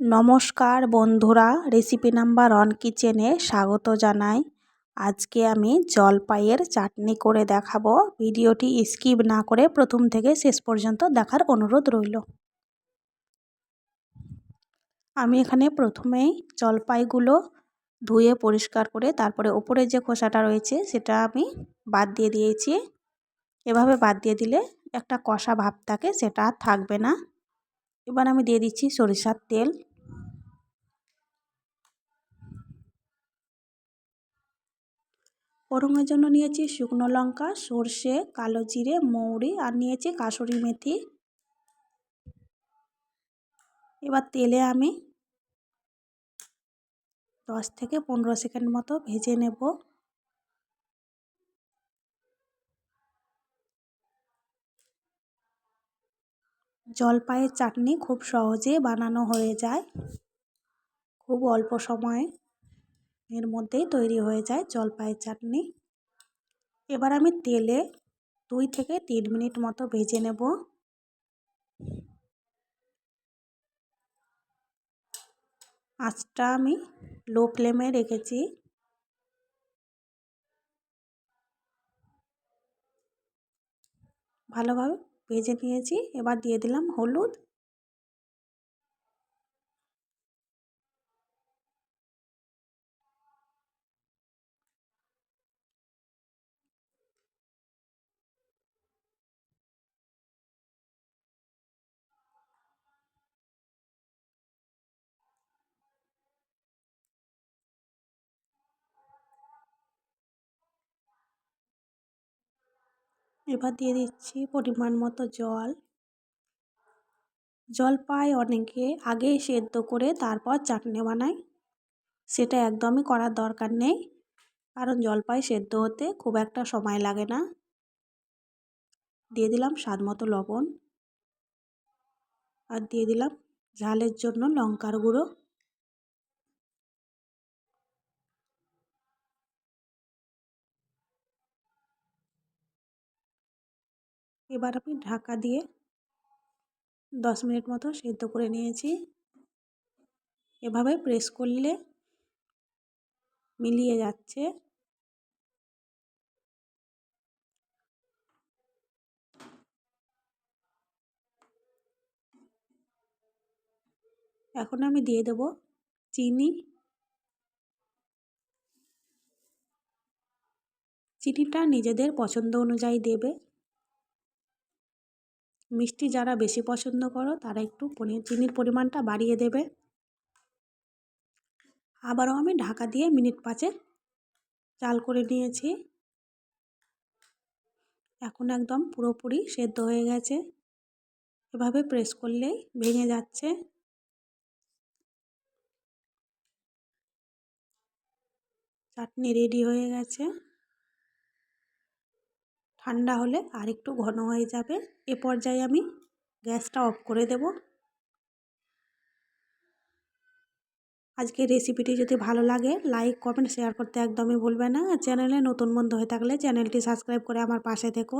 নমস্কার বন্ধুরা recipe number one কিচেনে স্বাগত জানাই। আজকে আমি জলপাইয়ের চাটনি করে দেখাবো। ভিডিওটি স্কিপ না করে প্রথম থেকে শেষ পর্যন্ত দেখার অনুরোধ রইল। আমি এখানে প্রথমেই জলপাইগুলো ধুয়ে পরিষ্কার করে, তারপরে ওপরে যে খোসাটা রয়েছে, সেটা আমি বাদ দিয়ে দিয়েছি। এভাবে বাদ দিয়ে দিলে একটা কষা ভাব থাকে, সেটা আর থাকবে না। এবার আমি দিয়ে দিচ্ছি সরিষার তেল। ফোড়নের জন্য নিয়েছি শুকনো লঙ্কা, সর্ষে, কালো জিরে, মৌরি আর নিয়েছি কাসুরি মেথি। এবার তেলে আমি দশ থেকে পনেরো সেকেন্ড মতো ভেজে নেব। জলপাইয়ের চাটনি খুব সহজে বানানো হয়ে যায়। খুব অল্প সময়ে এর মধ্যেই তৈরি হয়ে যায় জলপাইয়ের চাটনি। এবার আমি তেলে দুই থেকে তিন মিনিট মতো ভেজে নেব। আঁচটা আমি লো ফ্লেমে রেখেছি। ভালোভাবে ভেজে নিয়েছি এবার দিয়ে দিলাম হলুদ। এবার দিয়ে দিচ্ছি পরিমাণ মতো জল। জলপাই অনেকে আগেই সেদ্ধ করে তারপর চাটনি বানায়। সেটা একদমই করার দরকার নেই, কারণ জলপাই সেদ্ধ হতে খুব একটা সময় লাগে না। দিয়ে দিলাম স্বাদ মতো লবণ। আর দিয়ে দিলাম ঝালের জন্য লঙ্কার গুঁড়ো। এবার আমি ঢাকা দিয়ে দশ মিনিট মতো সেদ্ধ করে নিয়েছি। এভাবে প্রেস করলে মিলিয়ে যাচ্ছে। এখন আমি দিয়ে দেব চিনি। চিনিটা নিজেদের পছন্দ অনুযায়ী দেবে। মিষ্টি যারা বেশি পছন্দ করো, তারা একটু পনির, চিনির পরিমাণটা বাড়িয়ে দেবে। আবারও আমি ঢাকা দিয়ে মিনিট পাঁচে চাল করে নিয়েছি। এখন একদম পুরোপুরি সেদ্ধ হয়ে গেছে। এভাবে প্রেস করলেই ভেঙে যাচ্ছে। চাটনি রেডি হয়ে গেছে। ঠান্ডা হলে আর একটু ঘন হয়ে যাবে। এ পর্যায়ে আমি গ্যাসটা অফ করে দেব। আজকে রেসিপিটি যদি ভালো লাগে, লাইক, কমেন্ট, শেয়ার করতে একদমই ভুলবে না। চ্যানেলে নতুন বন্ধু হয়ে থাকলে চ্যানেলটি সাবস্ক্রাইব করে আমার পাশে থেকো।